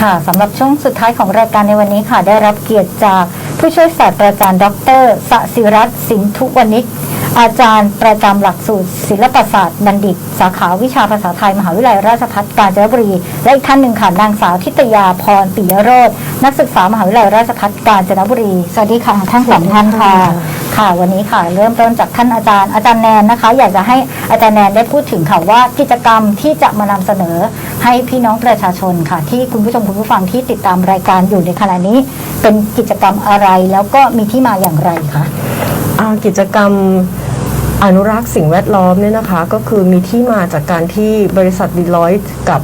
ค่ะสำหรับช่วงสุดท้ายของรายการในวันนี้ค่ะ ได้รับเกียรติจากผู้ช่วยศาสตราจารย์ ดรสศิรัตน์สินทุวณิก อาจารย์ประจำหลักสูตร ศิลปศาสตร์บัณฑิต สาขาวิชาภาษาไทย มหาวิทยาลัยราชภัฏกาญจนบุรี และอีกท่านหนึ่งค่ะ นางสาวทิตยาพรปิยโรจน์นักศึกษามหาวิทยาลัยราชภัฏกาญจนบุรี สวัสดีค่ะทั้งสองท่านค่ะ ค่ะวันนี้ค่ะเริ่มต้นจากท่านอาจารย์อาจารย์แนนนะคะ อยากจะให้อาจารย์แนนได้พูดถึงค่ะว่ากิจกรรมที่จะมานำเสนอให้พี่น้องประชาชนค่ะ ที่คุณผู้ชมคุณผู้ฟังที่ติดตามรายการอยู่ในขณะนี้ เป็นกิจกรรมอะไรแล้วก็มีที่มาอย่างไรคะอ่ากิจกรรมอนุรักษ์สิ่งแวดล้อมเนี่ยนะคะ ก็คือมีที่มาจากการที่บริษัทดีลอยต์กับ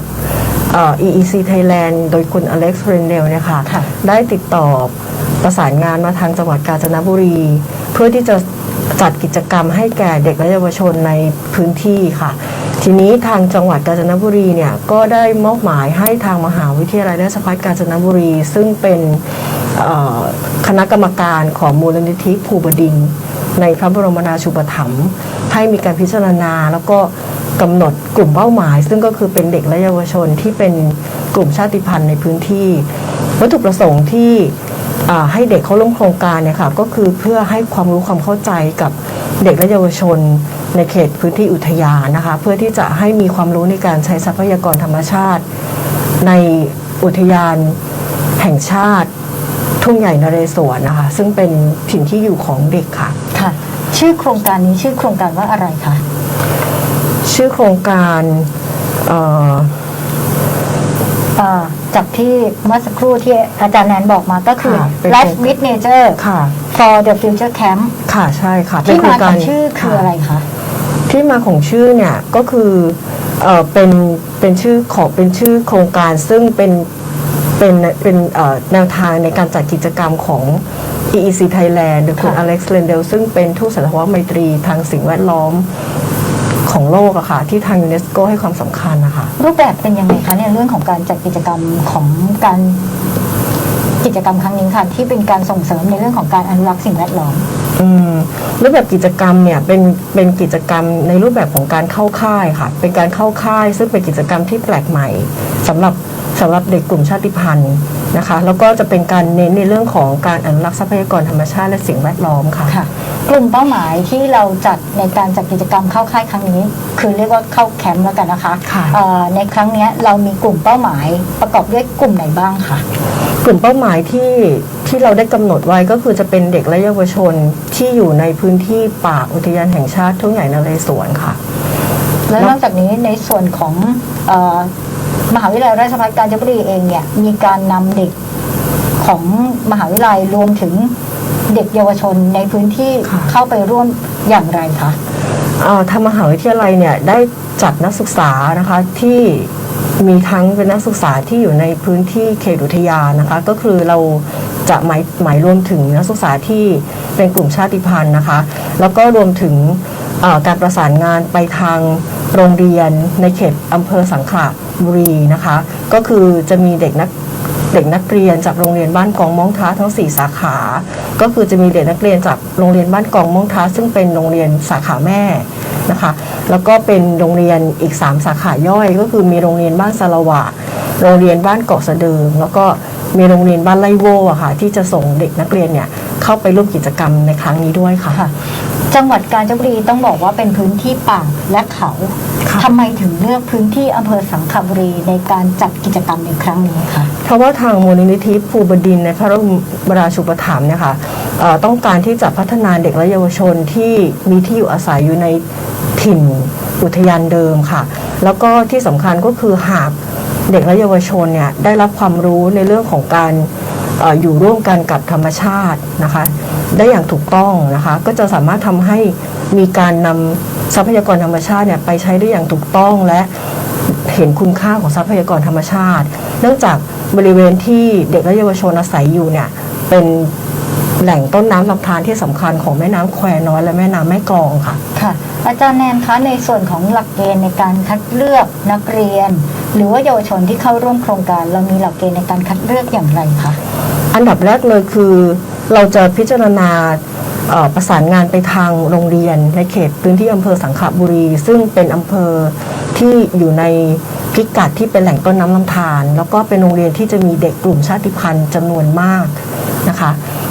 เอ่อ EEC Thailand โดยคุณอเล็กซ์เรนเดลเนี่ยค่ะค่ะ ได้ติดต่อประสานงานมาทางจังหวัดกาญจนบุรี เพื่อที่จะจัดกิจกรรมให้แก่เด็กและเยาวชนในพื้นที่ค่ะ ทีนี้ทางจังหวัดกาญจนบุรีเนี่ยก็ได้มอบหมายให้ทางมหาวิทยาลัยราชภัฏกาญจนบุรี ซึ่งเป็นคณะกรรมการของมูลนิธิภูบดินในพระบรมราชูปถัมภ์ให้มีการพิจารณาแล้วก็กำหนดกลุ่มเป้าหมาย ซึ่งก็คือเป็นเด็กและเยาวชนที่เป็นกลุ่มชาติพันธุ์ในพื้นที่ วัตถุประสงค์ที่ ให้เด็กเข้าร่วมโครงการเนี่ยค่ะก็คือเพื่อให้ความรู้ความเข้าใจกับเด็กและเยาวชนในเขตพื้นที่อุทยานนะคะ เพื่อที่จะให้มีความรู้ในการใช้ทรัพยากรธรรมชาติ ในอุทยานแห่งชาติทุ่งใหญ่นเรศวรนะคะ ซึ่งเป็นถิ่นที่อยู่ของเด็กค่ะค่ะ ชื่อโครงการนี้ชื่อโครงการว่าอะไรคะชื่อโครงการเอ่ออ่า จากที่เมื่อสักครู่ที่อาจารย์แนนบอกมาก็คือ ค่ะเป็น Life with Nature ค่ะ for the Future Camp ค่ะใช่ค่ะที่โครมาของรชื่อคืออะไรคะ ที่มาของชื่อเนี่ยก็คือเออเป็นเป็นชื่อของเป็นชื่อโครงการซึ่งเป็นเป็นเป็นเอ่อแนวทางในการจัดกิจกรรมของ EEC Thailand โดยคุณค่ะ อเล็กซ์เลนเดลซึ่งเป็นทูตสันทวไมตรีทางสิ่งแวดล้อม ของโลกอะค่ะที่ทางยูเนสโกให้ความสำคัญนะคะรูปแบบเป็นยังไงคะเนี่ยเรื่องของการจัดกิจกรรมของการกิจกรรมครั้งนี้ค่ะ ที่เป็นการส่งเสริมในเรื่องของการอนุรักษ์สิ่งแวดล้อมอืมรูปแบบกิจกรรมเนี่ยเป็นเป็นกิจกรรมในรูปแบบของการเข้าค่ายค่ะ เป็นการเข้าค่าย ซึ่งเป็นกิจกรรมที่แปลกใหม่สำหรับสำหรับเด็กกลุ่มชาติพันธุ์ นะคะแล้วก็จะเป็นการเน้นในเรื่องของการอนุรักษ์ทรัพยากรธรรมชาติและสิ่งแวดล้อมค่ะค่ะ กลุ่มเป้าหมายที่เราจัดในการจัดกิจกรรมเข้าค่ายครั้งนี้ คือเรียกว่าเข้าแคมป์แล้วกันนะคะค่ะ เอ่อในครั้งเนี้ยเรามีกลุ่มเป้าหมายประกอบด้วยกลุ่มไหนบ้างคะกลุ่มเป้าหมายที่ที่เราได้กำหนดไว้ก็คือจะเป็นเด็กและเยาวชนที่อยู่ในพื้นที่ป่าอุทยานแห่งชาติทุ่งใหญ่นเรศวรค่ะ แล้วนอกนอกจากนี้ในส่วนของเออ มหาวิทยาลัยราชภัฏกาญจนบุรีเองเนี่ยมีการนำเด็กของมหาวิทยาลัยรวมถึงเด็กเยาวชนในพื้นที่ค่ะเข้าไปร่วมอย่างไรคะเอ่อทางมหาวิทยาลัยเนี่ยได้จัดนักศึกษานะคะที่มีทั้งเป็นนักศึกษาที่อยู่ในพื้นที่เขตอุทยานนะคะ ก็คือเราจะหมายหมายรวมถึงนักศึกษาที่เป็นกลุ่มชาติพันธุ์นะคะ แล้วก็รวมถึงเอ่อการประสานงานไปทางโรงเรียนในเขตอำเภอสังขละ บุรีนะคะ ก็คือจะมีเด็กนักเด็กนักเรียนจากโรงเรียนบ้านกองม่องท้าทั้ง 4 สาขา ก็คือจะมีเด็กนักเรียนจากโรงเรียนบ้านกองม่องท้า ซึ่งเป็นโรงเรียนสาขาแม่นะคะ แล้วก็เป็นโรงเรียนอีก 3 สาขาย่อย ก็คือมีโรงเรียนบ้านสารวะโรงเรียนบ้านเกาะสะเดิงแล้วก็มีโรงเรียนบ้านไล่โวอะค่ะที่จะส่งเด็กนักเรียนเนี่ยเข้าไปร่วมกิจกรรมในครั้งนี้ด้วยค่ะ จังหวัดกาญจนบุรีต้องบอกว่าเป็นพื้นที่ป่าและเขาค่ะทำไมถึงเลือกพื้นที่อำเภอสังขบุรีในการจัดกิจกรรมในครั้งนี้คะเพราะว่าทางมูลนิธิภูบดินทร์ในพระบรมราชูปถัมภ์เนี่ยค่ะเอ่อต้องการที่จะพัฒนาเด็กและเยาวชนที่มีที่อยู่อาศัยอยู่ในถิ่นอุทยานเดิมค่ะ แล้วก็ที่สำคัญก็คือหากเด็กและเยาวชนเนี่ยได้รับความรู้ในเรื่องของการเอออยู่ร่วมกันกับธรรมชาตินะคะ ได้อย่างถูกต้องนะคะ ก็จะสามารถทำให้มีการนำทรัพยากรธรรมชาติเนี่ยไปใช้ได้อย่างถูกต้องและเห็นคุณค่าของทรัพยากรธรรมชาติ เนื่องจากบริเวณที่เด็กและเยาวชนอาศัยอยู่เนี่ยเป็นแหล่งต้นน้ำลำธารที่สำคัญของแม่น้ำแควน้อยและแม่น้ำแม่กลองค่ะค่ะ อาจารย์แนนคะในส่วนของหลักเกณฑ์ในการคัดเลือกนักเรียน หรือว่าเยาวชนที่เข้าร่วมโครงการ เรามีหลักเกณฑ์ในการคัดเลือกอย่างไรคะอันดับแรกเลยคือ เราจะพิจารณาประสานงานไปทางโรงเรียนในเขตพื้นที่อำเภอสังขบุรี ซึ่งเป็นอำเภอที่อยู่ในพิกัดที่เป็นแหล่งต้นน้ำลำธารแล้วก็เป็นโรงเรียนที่จะมีเด็กกลุ่มชาติพันธุ์จำนวนมากนะคะ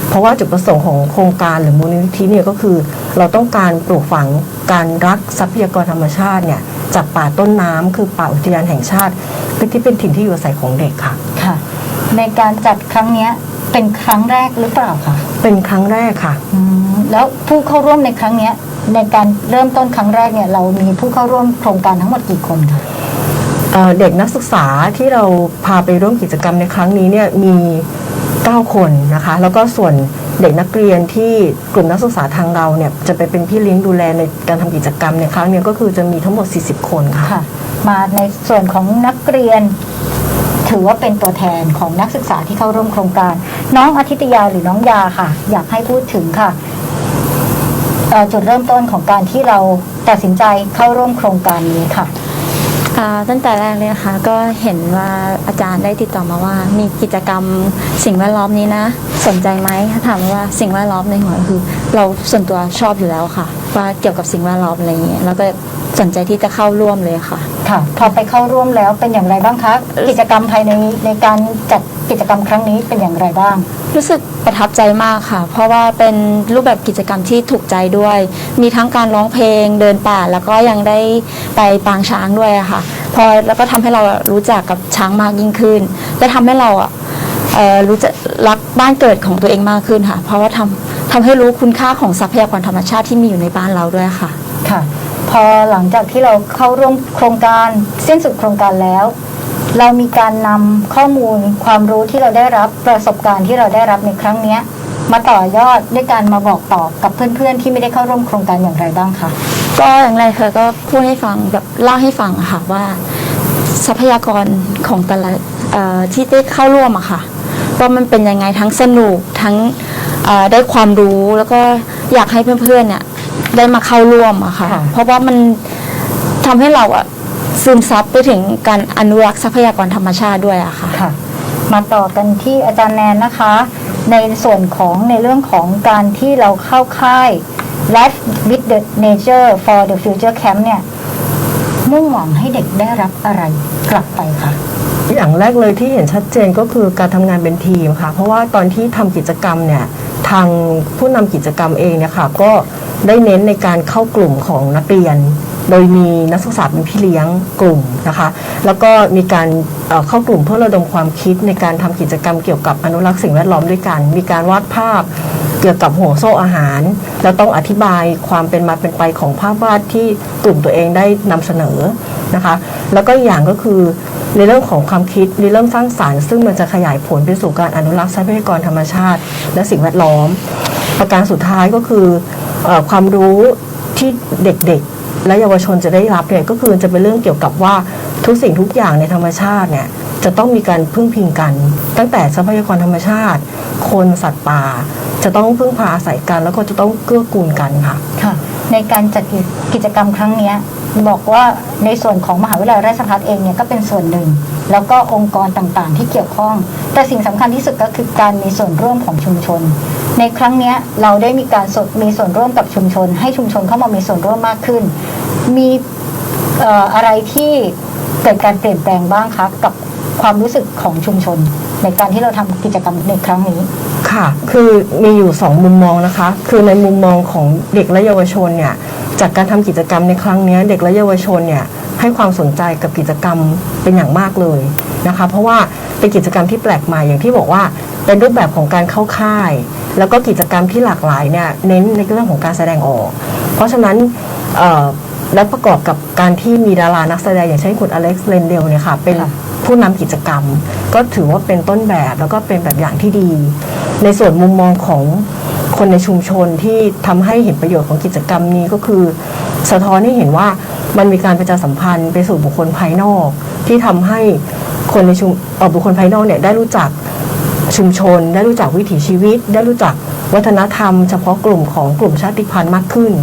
เพราะว่าจุดประสงค์ของโครงการหรือมูลนิธิเนี่ยก็คือ เราต้องการปลูกฝังการรักทรัพยากรธรรมชาติเนี่ยจากป่าต้นน้ำคือป่าอุทยานแห่งชาติที่เป็นถิ่นที่อยู่อาศัยของเด็กค่ะค่ะ ในการจัดครั้งนี้ เป็นครั้งแรกหรือเปล่าคะเป็นครั้งแรกค่ะ อืมแล้วผู้เข้าร่วมในครั้งเนี้ย ในการเริ่มต้นครั้งแรกเนี่ย เรามีผู้เข้าร่วมโครงการทั้งหมดกี่คนคะเอ่อเด็กนักศึกษาที่เราพาไปร่วมกิจกรรมในครั้งนี้เนี่ยมี 9 คนนะคะ แล้วก็ส่วนเด็กนักเรียนที่กลุ่มนักศึกษาทางเราเนี่ยจะไปเป็นพี่เลี้ยงดูแลในการทำกิจกรรมในครั้งเนี้ก็คือจะมีทั้งหมด 40 คนค่ะ ค่ะ มาในส่วนของนักเรียน ถือว่าเป็นตัวแทนของนักศึกษาที่เข้าร่วมโครงการ น้องอาทิตยาหรือน้องยาค่ะ อยากให้พูดถึงค่ะจุดเริ่มต้นของการที่เราตัดสินใจเข้าร่วมโครงการนี้ค่ะตั้งแต่แรกเลยนะคะก็เห็นว่าอาจารย์ได้ติดต่อมาว่า มีกิจกรรมสิ่งแวดล้อมนี้นะ สนใจไหมถ้าถามว่าสิ่งแวดล้อมในหัวคือ เราส่วนตัวชอบอยู่แล้วค่ะ ว่าเกี่ยวกับสิ่งแวดล้อมอะไรอย่างเงี้ยแล้วก็ สนใจที่จะเข้าร่วมเลยค่ะ ค่ะ พอไปเข้าร่วมแล้วเป็นอย่างไรบ้างคะ กิจกรรมภายในในการจัดกิจกรรมครั้งนี้เป็นอย่างไรบ้าง รู้สึกประทับใจมากค่ะ เพราะว่าเป็นรูปแบบกิจกรรมที่ถูกใจด้วย มีทั้งการร้องเพลงเดินป่า แล้วก็ยังได้ไปปางช้างด้วยอะค่ะ พอแล้วก็ทำให้เรารู้จักกับช้างมากยิ่งขึ้น และทำให้เราอะเอ่อรู้จักรักบ้านเกิดของตัวเองมากขึ้นค่ะ เพราะว่าทำทำให้รู้คุณค่าของทรัพยากรธรรมชาติที่มีอยู่ในบ้านเราด้วยค่ะ ค่ะพ อหลังจากที่เราเข้าร่วมโครงการสิ้นสุดโครงการแล้ว เรามีการนำข้อมูลความรู้ที่เราได้รับประสบการณ์ที่เราได้รับในครั้งเนี้มาต่อยอดด้วยการมาบอกต่อกับเพื่อนๆ ที่ไม่ได้เข้าร่วมโครงการอย่างไรบ้างคะก็อย่างไรเธอก็พูดให้ฟังแบบเล่าให้ฟังค่ะว่าทรัพยากรของแต่ละที่ได้เข้าร่วมอะค่ะว่ามันเป็นยังไงทั้งสนุกทั้งได้ความรู้แล้วก็อยากให้เพื่อนๆเนี่ย ได้มาเข้าร่วมอะค่ะ ค่ะ เพราะว่ามันทำให้เราอะซึมซับไปถึงการอนุรักษ์ทรัพยากรธรรมชาติด้วยอะค่ะ ค่ะ มาต่อกันที่อาจารย์แนนนะคะ ในส่วนของในเรื่องของการที่เราเข้าค่าย Life with the Nature for the Future Camp เนี่ย มุ่งหวังให้เด็กได้รับอะไรกลับไปคะ อย่างแรกเลยที่เห็นชัดเจนก็คือการทำงานเป็นทีมค่ะ เพราะว่าตอนที่ทำกิจกรรมเนี่ยทางผู้นำกิจกรรมเองเนี่ยค่ะก็ ได้เน้นในการเข้ากลุ่มของนักเรียน โดยมีนักศึกษาเป็นพี่เลี้ยงกลุ่มนะคะ แล้วก็มีการเข้ากลุ่มเพื่อระดมความคิดในการทำกิจกรรมเกี่ยวกับอนุรักษ์สิ่งแวดล้อมด้วยกัน มีการวาดภาพเกี่ยวกับห่วงโซ่อาหาร แล้วต้องอธิบายความเป็นมาเป็นไปของภาพวาดที่กลุ่มตัวเองได้นำเสนอนะคะ แล้วก็อย่างก็คือในเรื่องของความคิดในเรื่องสร้างสารรค์ซึ่งมันจะขยายผลไปสู่การอนุรักษ์ทรัพยากรธรรมชาติ และสิ่งแวดล้อม ประการสุดท้ายก็คือ ความรู้ที่เด็กๆ และเยาวชนจะได้รับเนี่ยก็คือจะเป็นเรื่องเกี่ยวกับว่าทุกสิ่งทุกอย่างในธรรมชาติเนี่ยจะต้องมีการพึ่งพิงกัน ตั้งแต่ทรัพยากรธรรมชาติ คนสัตว์ป่า จะต้องพึ่งพาอาศัยกัน แล้วก็จะต้องเกื้อกูลกันค่ะค่ะ ในการจัดกิจกรรมครั้งนี้บอกว่าในส่วนของมหาวิทยาลัยราชภัฏเองเนี่ยก็เป็นส่วนหนึ่ง แล้วก็องค์กรต่างๆ ที่เกี่ยวข้อง แต่สิ่งสำคัญที่สุดก็คือการมีส่วนร่วมของชุมชน ในครั้งนี้เราได้มีการมีส่วนร่วมกับชุมชน ให้ชุมชนเข้ามามีส่วนร่วมมากขึ้น มีอะไรที่เกิดการเปลี่ยนแปลงบ้างคะกับความรู้สึกของชุมชน ในการที่เราทำกิจกรรมในครั้งนี้ค่ะ คือมีอยู่ 2 มุมมองนะคะ คือในมุมมองของเด็กและเยาวชนเนี่ยจากการทำกิจกรรมในครั้งนี้เด็กและเยาวชนเนี่ยให้ความสนใจกับกิจกรรมเป็นอย่างมากเลยนะคะ เพราะว่าเป็นกิจกรรมที่แปลกใหม่อย่างที่บอกว่าเป็นรูปแบบของการเข้าค่าย แล้วก็กิจกรรมที่หลากหลายเนี่ยเน้นในเรื่องของการแสดงออก เพราะฉะนั้นเอ่อและประกอบกับการที่มีดารานักแสดงอย่างเช่นคุณอเล็กซ์เลนเดลเนี่ยค่ะเป็นค่ะผู้นำกิจกรรม ก็ถือว่าเป็นต้นแบบแล้วก็เป็นแบบอย่างที่ดี ในส่วนมุมมองของคนในชุมชนที่ทำให้เห็นประโยชน์ของกิจกรรมนี้ก็คือ สะท้อนให้เห็นว่ามันมีการประชาสัมพันธ์ไปสู่บุคคลภายนอก ที่ทำให้คนในชุมเอ่อบุคคลภายนอกเนี่ยได้รู้จัก ชุมชน ได้รู้จักวิถีชีวิต ได้รู้จักวัฒนธรรม เฉพาะกลุ่มของกลุ่มชาติพันธุ์มากขึ้น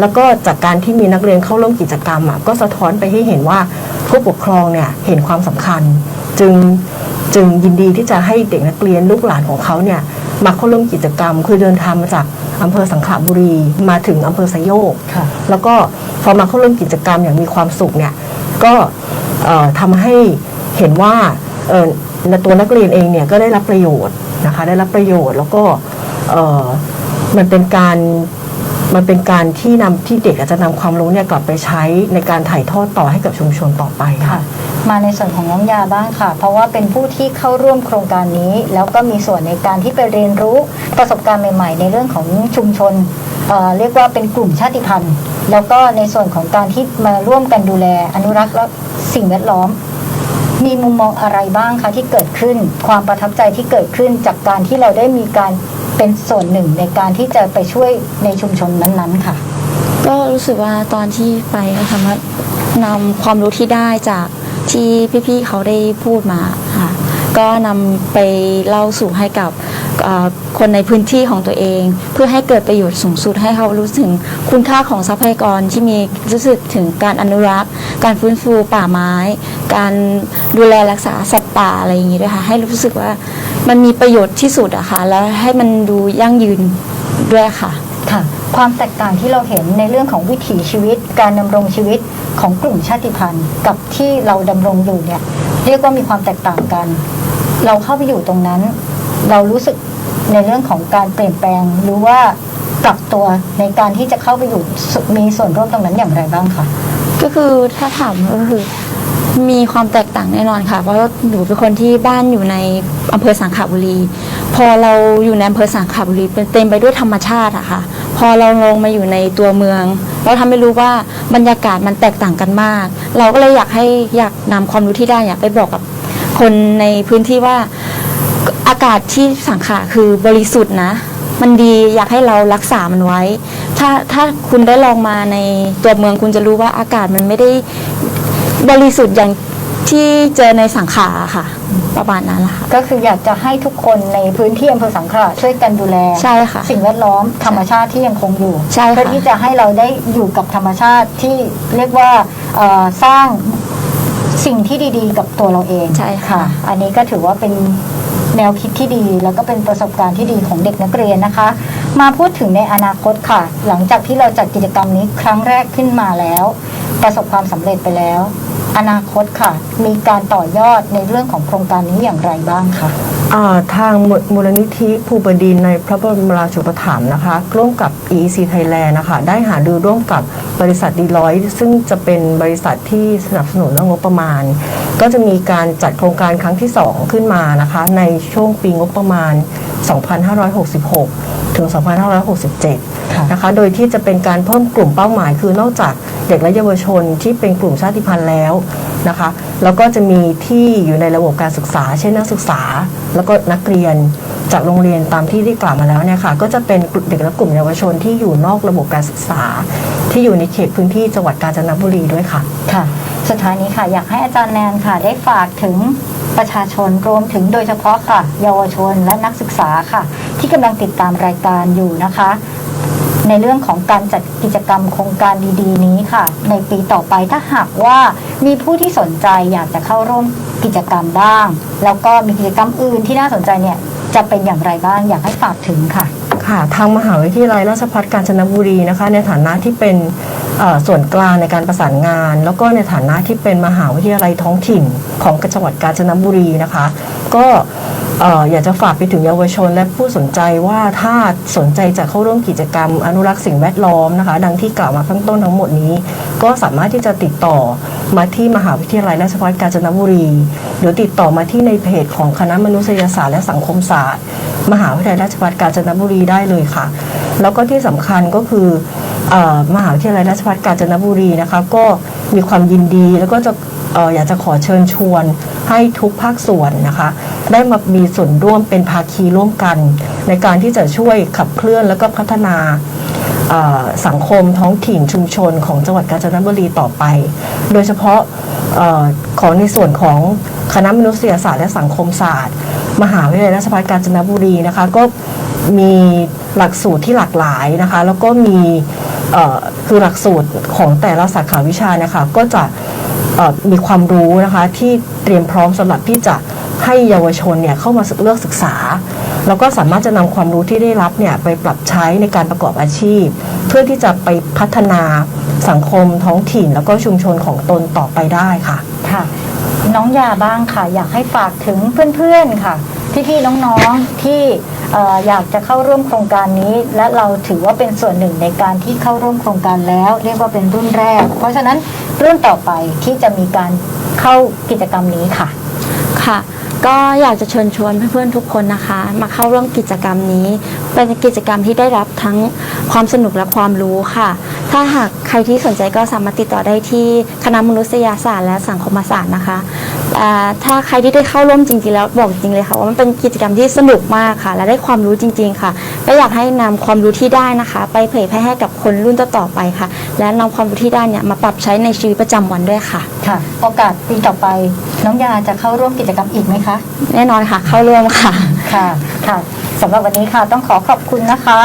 แล้วก็จากการที่มีนักเรียนเข้าร่วมกิจกรรมอะก็สะท้อนไปให้เห็นว่าผู้ปกครองเนี่ยเห็นความสำคัญ จึงจึงยินดีที่จะให้เด็กนักเรียนลูกหลานของเขาเนี่ยมาเข้าร่วมกิจกรรม คือเดินทางมาจากอำเภอสังขละบุรีมาถึงอำเภอสะโยกค่ะแล้วก็พอมาเข้าร่วมกิจกรรมอย่างมีความสุขเนี่ยก็เอ่อทำให้เห็นว่าเอ่อ ตัวนักเรียนเองเนี่ยก็ได้รับประโยชน์นะคะได้รับประโยชน์แล้วก็เออมันเป็นการมันเป็นการที่นำที่เด็กอาจจะนำความรู้เนี่ยกลับไปใช้ในการถ่ายทอดต่อให้กับชุมชนต่อไปค่ะ มาในส่วนของน้องยาบ้างค่ะ เพราะว่าเป็นผู้ที่เข้าร่วมโครงการนี้ แล้วก็มีส่วนในการที่ไปเรียนรู้ประสบการณ์ใหม่ ๆ ในเรื่องของชุมชนเเรียกว่าเป็นกลุ่มชาติพันธุ์ แล้วก็ในส่วนของการที่มาร่วมกันดูแลอนุรักษ์และสิ่งแวดล้อม มีมุมมองอะไรบ้างคะที่เกิดขึ้น ความประทับใจที่เกิดขึ้นจากการที่เราได้มีการเป็นส่วนหนึ่งในการที่จะไปช่วยในชุมชนนั้นๆค่ะ ก็รู้สึกว่าตอนที่ไปก็สามารถนำความรู้ที่ได้จากที่พี่ๆเขาได้พูดมาค่ะก็นำไปเล่าสู่ให้กับคนในพื้นที่ของตัวเอง เพื่อให้เกิดประโยชน์สูงสุดให้เขารู้ถึงคุณค่าของทรัพยากรที่มีรู้สึกถึงการอนุรักษ์ การฟื้นฟูป่าไม้ การดูแลรักษาสัตว์ป่าอะไรอย่างนี้ด้วยค่ะให้รู้สึกว่ามันมีประโยชน์ที่สุดอะค่ะแล้วให้มันดูยั่งยืนด้วยค่ะ ค่ะ ความแตกต่างที่เราเห็นในเรื่องของวิถีชีวิต การดำรงชีวิตของกลุ่มชาติพันธุ์ กับที่เราดำรงอยู่เนี่ยเรียกว่ามีความแตกต่างกัน เราเข้าไปอยู่ตรงนั้น เรารู้สึกในเรื่องของการเปลี่ยนแปลงหรือว่าปรับตัวในการที่จะเข้าไปอยู่สมีส่วนร่วมตรงนั้นอย่างไรบ้างคะก็คือถ้าถามก็คือ มีความแตกต่างแน่นอนค่ะ เพราะหนูเป็นคนที่บ้านอยู่ในอำเภอสังขบุรี พอเราอยู่ในอำเภอสังขบุรีเป็นเต็มไปด้วยธรรมชาติอะค่ะ พอเราลงมาอยู่ในตัวเมือง เราทำให้รู้ว่าบรรยากาศมันแตกต่างกันมาก เราก็เลยอยากให้อยากนำความรู้ที่ได้อยากไปบอกกับคนในพื้นที่ว่าอากาศที่สังขะคือบริสุทธิ์นะ มันดีอยากให้เรารักษามันไว้ ถ้าถ้าคุณได้ลองมาในตัวเมืองคุณจะรู้ว่าอากาศมันไม่ได้ บริสุทธิ์อย่างที่เจอในสังขารอะค่ะ ประมาณนั้นแหละค่ะ ก็คืออยากจะให้ทุกคนในพื้นที่อำเภอสังขละช่วยกันดูแล ใช่ค่ะ สิ่งแวดล้อมธรรมชาติที่ยังคงอยู่ใช่ค่ะเพื่อที่จะให้เราได้อยู่กับธรรมชาติที่เรียกว่าเอ่อสร้างสิ่งที่ดีๆ กับตัวเราเองใช่ค่ะ อันนี้ก็ถือว่าเป็นแนวคิดที่ดี แล้วก็เป็นประสบการณ์ที่ดีของเด็กนักเรียนนะคะ มาพูดถึงในอนาคตค่ะ หลังจากที่เราจัดกิจกรรมนี้ครั้งแรกขึ้นมาแล้ว ประสบความสำเร็จไปแล้ว อนาคตค่ะ มีการต่อยอดในเรื่องของโครงการนี้อย่างไรบ้างคะอ่าทางมูลนิธิภูบดินในพระบรมราชูปถัมภ์นะคะ ร่วมกับ EEC Thailand นะคะ ได้หาดูร่วมกับบริษัทดีลอยซึ่งจะเป็นบริษัทที่สนับสนุนเรื่องงบประมาณ ก็จะมีการจัดโครงการครั้งที่ 2 ขึ้นมานะคะ ในช่วงปีงบประมาณ 2566ถึง 2567ค่ะนะคะ โดยที่จะเป็นการเพิ่มกลุ่มเป้าหมาย คือนอกจากเด็กและเยาวชนที่เป็นกลุ่มชาติพันธุ์แล้วนะคะ แล้วก็จะมีที่อยู่ในระบบการศึกษา เช่นนักศึกษา แล้วก็นักเรียนจากโรงเรียนตามที่ได้กล่าวมาแล้วเนี่ยค่ะก็จะเป็นกลุ่มเด็กและกลุ่มเยาวชนที่อยู่นอกระบบการศึกษา ที่อยู่ในเขตพื้นที่จังหวัดกาญจนบุรีด้วยค่ะค่ะ สุดท้ายนี้ค่ะ อยากให้อาจารย์แนนค่ะ ได้ฝากถึง ประชาชนรวมถึงโดยเฉพาะค่ะ เยาวชนและนักศึกษาค่ะ ที่กำลังติดตามรายการอยู่นะคะ ในเรื่องของการจัดกิจกรรมโครงการดีๆ นี้ค่ะ ในปีต่อไปถ้าหากว่ามีผู้ที่สนใจอยากจะเข้าร่วมกิจกรรมบ้าง แล้วก็มีกิจกรรมอื่นที่น่าสนใจเนี่ยจะเป็นอย่างไรบ้างอยากให้ฝากถึงค่ะ ค่ะ ทางมหาวิทยาลัยราชภัฏกาญจนบุรีนะคะ ในฐานะที่เป็น ส่วนกลางในการประสานงาน แล้วก็ในฐานะที่เป็นมหาวิทยาลัยท้องถิ่นของจังหวัดกาญจนบุรีนะคะ ก็เอ่อยากจะฝากไปถึงเยาวชนและผู้สนใจว่าถ้าสนใจจะเข้าร่วมกิจกรรมอนุรักษ์สิ่งแวดล้อมนะคะ ดังที่กล่าวมาข้างต้นทั้งหมดนี้ ก็สามารถที่จะติดต่อมาที่มหาวิทยาลัยราชภัฏกาญจนบุรี หรือติดต่อมาที่ในเพจของคณะมนุษยศาสตร์และสังคมศาสตร์ มหาวิทยาลัยราชภัฏกาญจนบุรีได้เลยค่ะ แล้วก็ที่สำคัญก็คือ มหาวิทยาลัยราชภัฏกาญจนบุรีนะคะ ก็มีความยินดีแล้วก็จะอยากจะขอเชิญชวนให้ทุกภาคส่วนนะคะ ได้มามีส่วนร่วมเป็นภาคีร่วมกัน ในการที่จะช่วยขับเคลื่อนแล้วก็พัฒนาสังคมท้องถิ่นชุมชนของจังหวัดกาญจนบุรีต่อไป โดยเฉพาะอของในส่วนของคณะมนุษยศาสตร์และสังคมศาสตร์ มหาวิทยาลัยราชภัฏกาญจนบุรีนะคะก็มีหลักสูตรที่หลากหลายนะคะ แล้วก็มี คือหลักสูตรของแต่ละสาขาวิชานะคะก็จะมีความรู้นะคะที่เตรียมพร้อมสำหรับที่จะให้เยาวชนเนี่ยเข้ามาเลือกศึกษา แล้วก็สามารถจะนำความรู้ที่ได้รับเนี่ยไปปรับใช้ในการประกอบอาชีพ เพื่อที่จะไปพัฒนาสังคมท้องถิ่น แล้วก็ชุมชนของตนต่อไปได้ค่ะค่ะน้องยาบ้างค่ะ อยากให้ฝากถึงเพื่อนๆค่ะพี่ๆน้องๆที่ เอออยากจะเข้าร่วมโครงการนี้ และเราถือว่าเป็นส่วนหนึ่งในการที่เข้าร่วมโครงการแล้ว เรียกว่าเป็นรุ่นแรก เพราะฉะนั้นรุ่นต่อไปที่จะมีการเข้ากิจกรรมนี้ค่ะ ค่ะ ก็อยากจะเชิญชวนเพื่อนๆทุกคนนะคะ มาเข้าร่วมกิจกรรมนี้ เป็นกิจกรรมที่ได้รับทั้งความสนุกและความรู้ค่ะ ถ้าหากใครที่สนใจก็สามารถติดต่อได้ที่คณะมนุษยศาสตร์และสังคมศาสตร์นะคะ อ่าถ้าใครที่ได้เข้าร่วมจริงๆแล้วบอกจริงเลยค่ะว่ามันเป็นกิจกรรมที่สนุกมากค่ะ และได้ความรู้จริง ๆค่ะก็อยากให้นำความรู้ที่ได้นะคะ ไปเผยแพร่ให้กับคนรุ่นต่อๆไปค่ะ และนำความรู้ที่ได้เนี่ยมาปรับใช้ในชีวิตประจำวันด้วยค่ะ ค่ะ โอกาสปีต่อไป น้องยาจะเข้าร่วมกิจกรรมอีกไหมคะ แน่นอนค่ะ เข้าร่วมค่ะ ค่ะ ค่ะสำหรับวันนี้ค่ะต้องขอขอบคุณนะคะ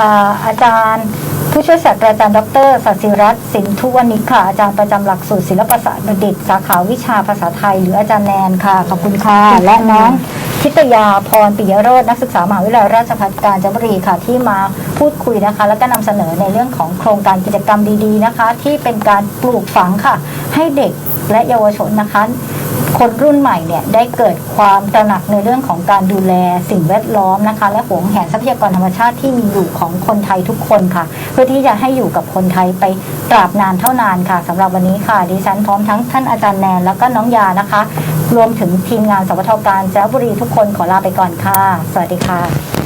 อ่าอาจารย์ ผู้ช่วยศาสตราจารย์ดรสัสิรัตน์สินทุวนิกค่ะอาจารย์ประจำหลักสูตรศิลปศาสตร์บัณฑิต สาขาวิชาภาษาไทย หรืออาจารย์แนนค่ะขอบคุณค่ะและน้องทิตยาพรปิยโรจนักศึกษามหาวิทยาลัยราชภัฏกาญจนบุรีค่ะที่มาพูดคุยนะคะ แล้วก็นำเสนอในเรื่องของโครงการกิจกรรมดีๆนะคะ ที่เป็นการปลูกฝังค่ะ ให้เด็กและเยาวชนนะคะ คนรุ่นใหม่เนี่ยได้เกิดความตระหนักในเรื่องของการดูแลสิ่งแวดล้อมนะคะ และหวงแหนทรัพยากรธรรมชาติที่มีอยู่ของคนไทยทุกคนค่ะ เพื่อที่จะให้อยู่กับคนไทยไปตราบนานเท่านานค่ะสำหรับวันนี้ค่ะ ดิฉันพร้อมทั้งท่านอาจารย์แนนแล้วก็น้องยานะคะ รวมถึงทีมงานสวทการจันทบุรีทุกคนขอลาไปก่อนค่ะ สวัสดีค่ะ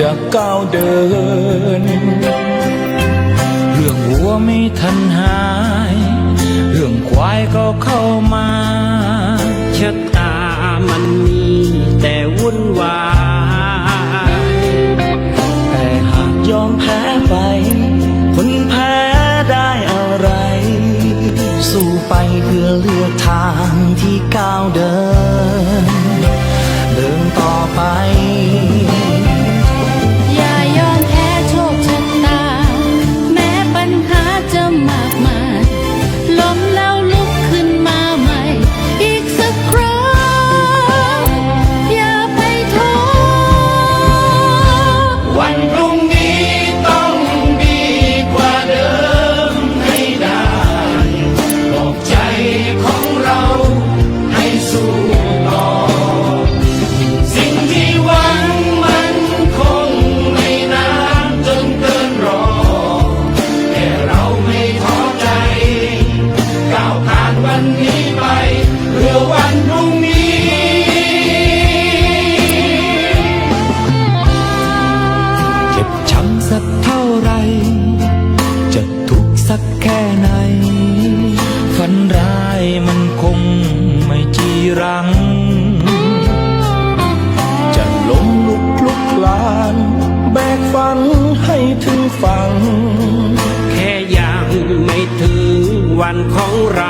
จะก้าวเดิน เรื่องวัวไม่ทันหาย เรื่องควายก็เข้ามาชะตามันมีแต่วุ่นวายแต่หากยอมแพ้ไป คนแพ้ได้อะไร สู้ไปเพื่อเลือกทางที่ก้าวเดิน เดินต่อไป สักเท่าไร จะทุกข์สักแค่ไหน ฝันร้ายมันคงไม่จีรัง จะล้มลุกคลุกลาน แบกฝันให้ถึงฝัง แค่ยังไม่ถึงวันของเรา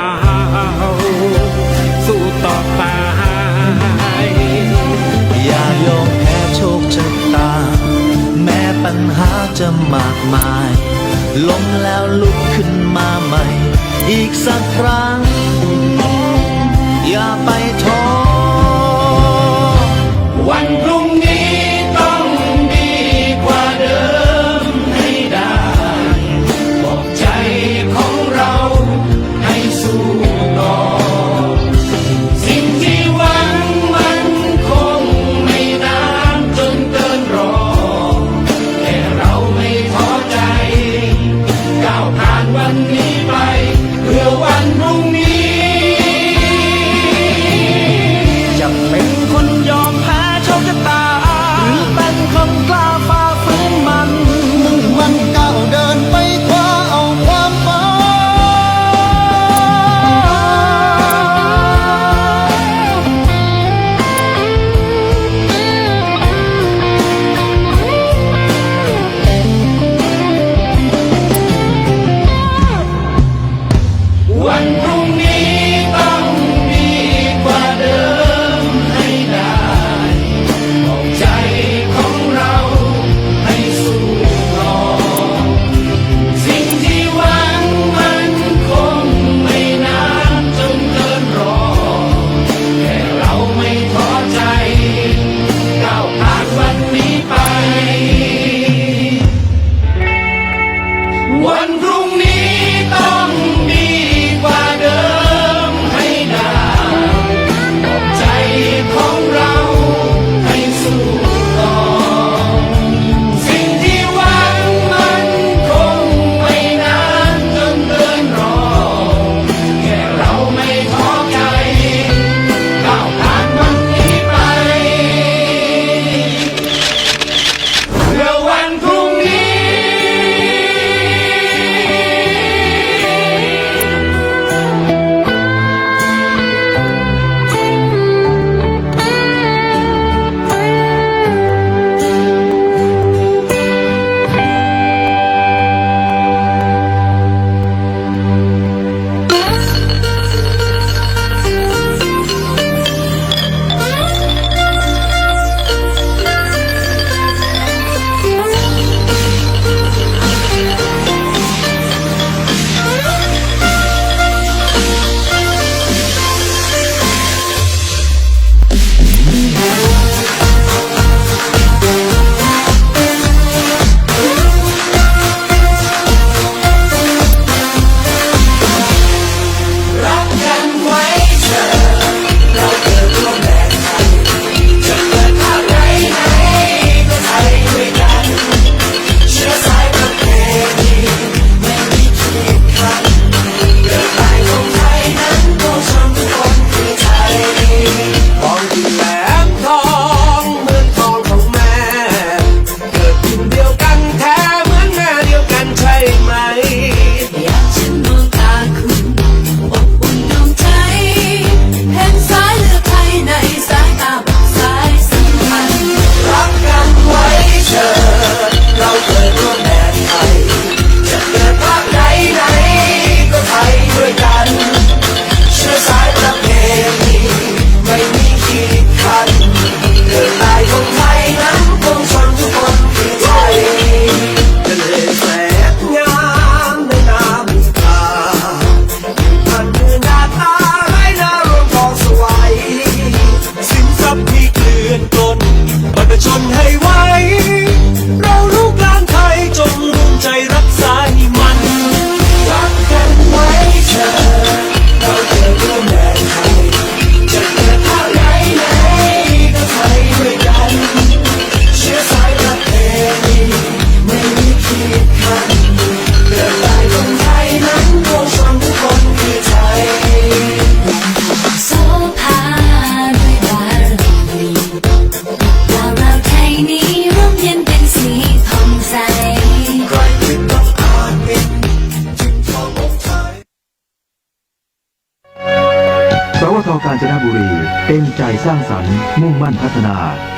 ปัญหาจะมากมาย ล้มแล้วลุกขึ้นมาใหม่ อีกสักครั้ง อย่าไป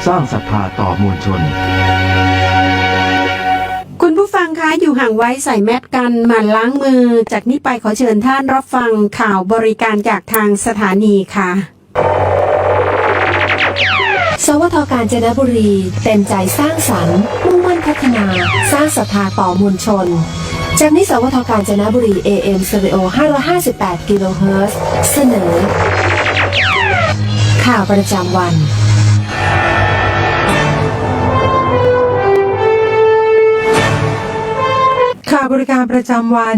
สร้างศรัทธาต่อมวลชน คุณผู้ฟังคะอยู่ห่างไว้ใส่แมสกันหมั่นล้างมือ จากนี้ไปขอเชิญท่านรับฟังข่าวบริการจากทางสถานีค่ะ สวทการจนบุรี เต็มใจสร้างสรรค์มุ่งมั่นพัฒนา สร้างศรัทธาต่อมวลชนจากนี้สวทการจนบุรี AM Stereo 558 กิโลเฮิรตซ์เสนอ ข่าวประจำวัน บริการประจำวัน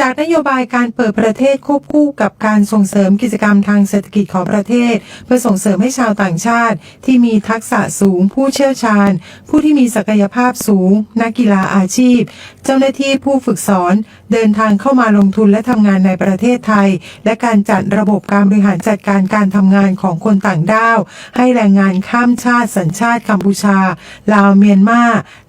จากนโยบายการเปิดประเทศควบคู่กับการส่งเสริมกิจกรรมทางเศรษฐกิจของประเทศ เพื่อส่งเสริมให้ชาวต่างชาติ ที่มีทักษะสูงผู้เชี่ยวชาญ ผู้ที่มีศักยภาพสูง นักกีฬาอาชีพ เจ้าหน้าที่ผู้ฝึกสอน เดินทางเข้ามาลงทุนและทำงานในประเทศไทย และการจัดระบบการบริหารจัดการการทำงานของคนต่างด้าว ให้แรงงานข้ามชาติสัญชาติกัมพูชา ลาวเมียนมา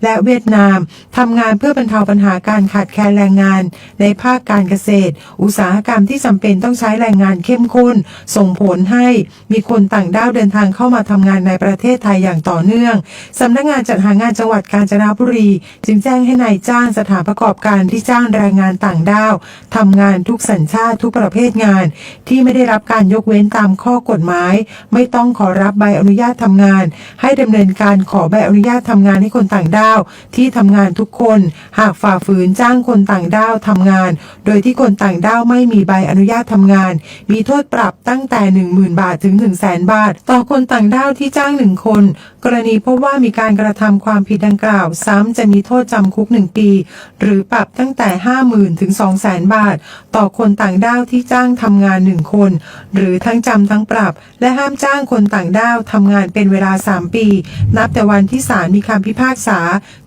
และเวียดนามทำงานเพื่อบรรเทาปัญหาการขาดแคลนแรงงานในภาคการเกษตร อุตสาหกรรมที่จำเป็นต้องใช้แรงงานเข้มข้น ส่งผลให้มีคนต่างด้าวเดินทางเข้ามาทำงานในประเทศไทยอย่างต่อเนื่องสำนักงานจัดหางานจังหวัดกาญจนบุรี จึงแจ้งให้นายจ้างสถานประกอบการที่จ้างแรงงานต่างด้าวทำงานทุกสัญชาติทุกประเภทงาน ที่ไม่ได้รับการยกเว้นตามข้อกฎหมาย ไม่ต้องขอรับใบอนุญาตทำงาน ให้ดำเนินการขอใบอนุญาตทำงานให้คนต่างด้าว ที่ทำงานทุกคน หากฝ่าฝืนจ้างคนต่างด้าวทำงานโดยที่คนต่างด้าวไม่มีใบอนุญาตทำงาน มีโทษปรับตั้งแต่ 10,000 บาทถึง 1 0 0 0 0แบาท ต่อคนต่างด้าวที่จ้างหนึ่งคน กรณีพบว่ามีการกระทำความผิดดังกล่าว ซ้ำจะมีโทษจำคุก 1 ปี หรือปรับตั้งแต่ 50,000 ถึง 200,000 บาท ต่อคนต่างด้าวที่จ้างทำงาน 1 คน หรือทั้งจำทั้งปรับ และห้ามจ้างคนต่างด้าวทำงานเป็นเวลา 3 ปี นับแต่วันที่ศาลมีคำพิพากษา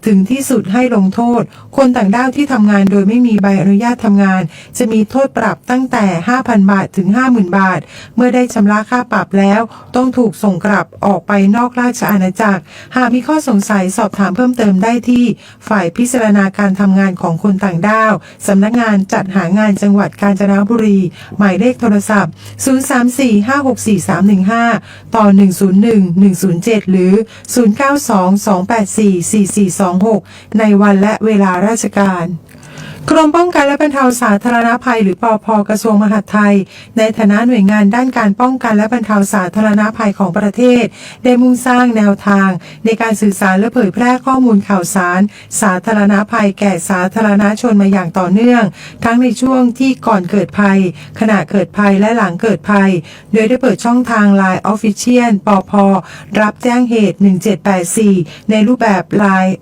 ถึงที่สุดให้ลงโทษ คนต่างด้าวที่ทำงานโดยไม่มีใบอนุญาตทำงาน จะมีโทษปรับตั้งแต่ 5,000 บาทถึง 50,000 บาท เมื่อได้ชำระค่าปรับแล้ว ต้องถูกส่งกลับออกไปนอกราชอาณาจักร หากมีข้อสงสัยสอบถามเพิ่มเติมได้ที่ ฝ่ายพิจารณาการทำงานของคนต่างด้าวสำนักงานจัดหางานจังหวัดกาญจนบุรี หมายเลขโทรศัพท์ 034-564-315 ต่อ 101-107 หรือ2526 ในวันและเวลาราชการ กรมป้องกันและบรรเทาสาธารณภัยหรือปอพกระทรวงมหาดไทย ในฐานะหน่วยงานด้านการป้องกันและบรรเทาสาธารณภัยของประเทศ ได้มุ่งสร้างแนวทาง ในการสื่อสารและเผยแพร่ข้อมูลข่าวสาร สาธารณภัยแก่สาธารณชนมาอย่างต่อเนื่อง ทั้งในช่วงที่ก่อนเกิดภัย ขณะเกิดภัยและหลังเกิดภัย โดยได้เปิดช่องทาง Line Official ปอพรับแจ้งเหตุ 1784 ในรูปแบบ Line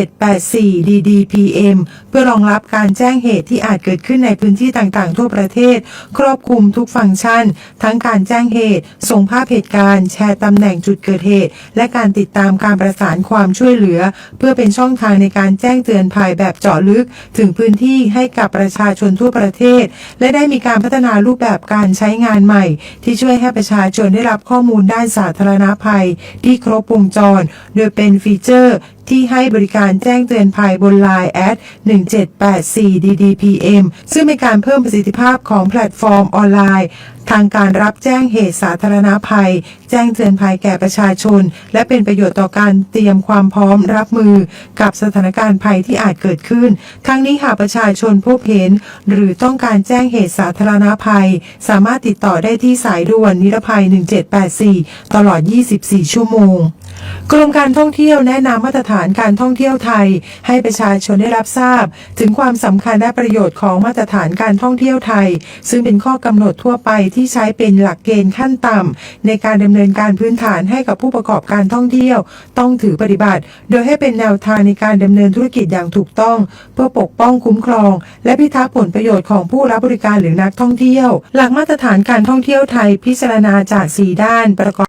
1784 DDPM เพื่อรองรับการแจ้งเหตุที่อาจเกิดขึ้นในพื้นที่ต่างๆ ทั่วประเทศ ครอบคลุมทุกฟังก์ชัน ทั้งการแจ้งเหตุ ส่งภาพเหตุการณ์ แชร์ตำแหน่งจุดเกิดเหตุ และการติดตามการประสานความช่วยเหลือ เพื่อเป็นช่องทางในการแจ้งเตือนภัยแบบเจาะลึก ถึงพื้นที่ให้กับประชาชนทั่วประเทศ และได้มีการพัฒนารูปแบบการใช้งานใหม่ ที่ช่วยให้ประชาชนได้รับข้อมูลด้านสาธารณภัย ที่ครบวงจร โดยเป็นฟีเจอร์ ที่ให้บริการแจ้งเตือนภัยบน Line แอด1784 DDPM ซึ่งเป็นการเพิ่มประสิทธิภาพของแพลตฟอร์มออนไลน์ ทางการรับแจ้งเหตุสาธารณภัย แจ้งเตือนภัยแก่ประชาชน และเป็นประโยชน์ต่อการเตรียมความพร้อมรับมือกับสถานการณ์ภัยที่อาจเกิดขึ้น ทั้งนี้หากประชาชนพบเห็น หรือต้องการแจ้งเหตุสาธารณภัย สามารถติดต่อได้ที่สายด่วนนิรภัย 1784 ตลอด 24 ชั่วโมง กรมการท่องเที่ยวแนะนำมาตรฐานการท่องเที่ยวไทย ให้ประชาชนได้รับทราบ ถึงความสำคัญและประโยชน์ของมาตรฐานการท่องเที่ยวไทย ซึ่งเป็นข้อกำหนดทั่วไปที่ใช้เป็นหลักเกณฑ์ขั้นต่ำในการดำเนินการพื้นฐานให้กับผู้ประกอบการท่องเที่ยว ต้องถือปฏิบัติ โดยให้เป็นแนวทางในการดำเนินธุรกิจอย่างถูกต้อง เพื่อปกป้องคุ้มครอง และพิทักษ์ผลประโยชน์ของผู้รับบริการหรือนักท่องเที่ยว หลักมาตรฐานการท่องเที่ยวไทยพิจารณาจาก 4 ด้านประกอบ